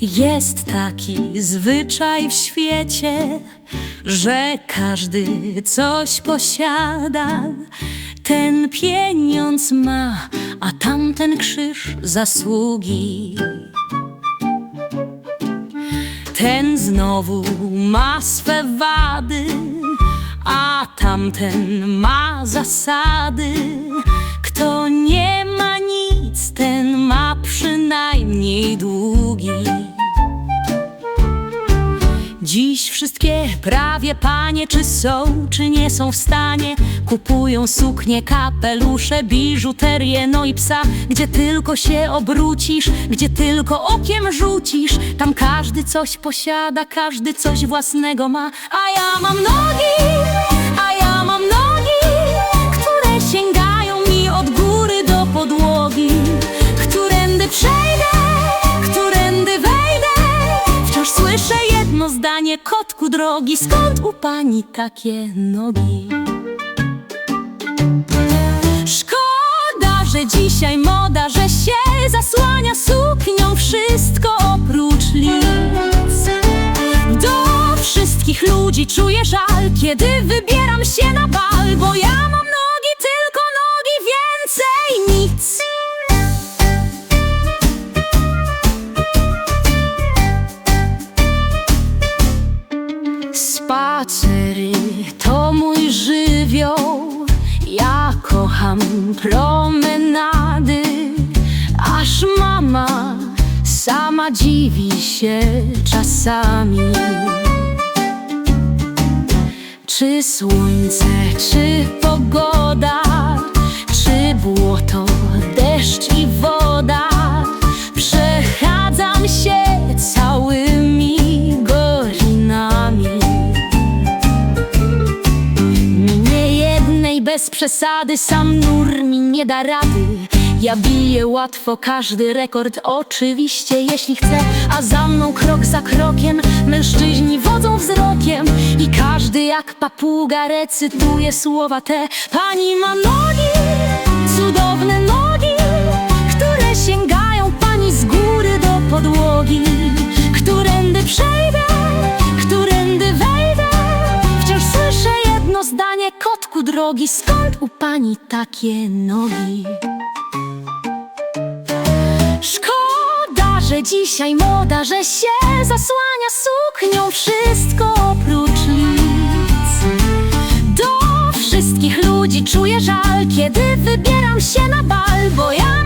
Jest taki zwyczaj w świecie, że każdy coś posiada. Ten pieniądz ma, a tamten krzyż zasługi. Ten znowu ma swe wady, a tamten ma zasady. Dziś wszystkie prawie panie, czy są, czy nie są w stanie, kupują suknie, kapelusze, biżuterię, no i psa, gdzie tylko się obrócisz, gdzie tylko okiem rzucisz, tam każdy coś posiada, każdy coś własnego ma, a ja mam nogi, a ja mam nogi, które sięgają kotku drogi, skąd u pani takie nogi? Szkoda, że dzisiaj moda, że się zasłania suknią wszystko oprócz lic. Do wszystkich ludzi czuję żal, kiedy wybieram się na bal, bo ja mam Spacery to mój żywioł. Ja kocham promenady, aż mama sama dziwi się czasami. Czy słońce, czy pogoda, bez przesady, sam nur mi nie da rady. Ja biję łatwo każdy rekord, oczywiście jeśli chcę, a za mną krok za krokiem mężczyźni wodzą wzrokiem i każdy jak papuga recytuje słowa te. Pani ma nogi, cudowne nogi, które sięgają pani z góry do podłogi, którędy przejdę, którędy wejdę. Wciąż słyszę jedno zdanie, drogi, skąd u pani takie nogi? Szkoda, że dzisiaj moda, że się zasłania suknią wszystko oprócz lic. Do wszystkich ludzi czuję żal, kiedy wybieram się na bal, bo ja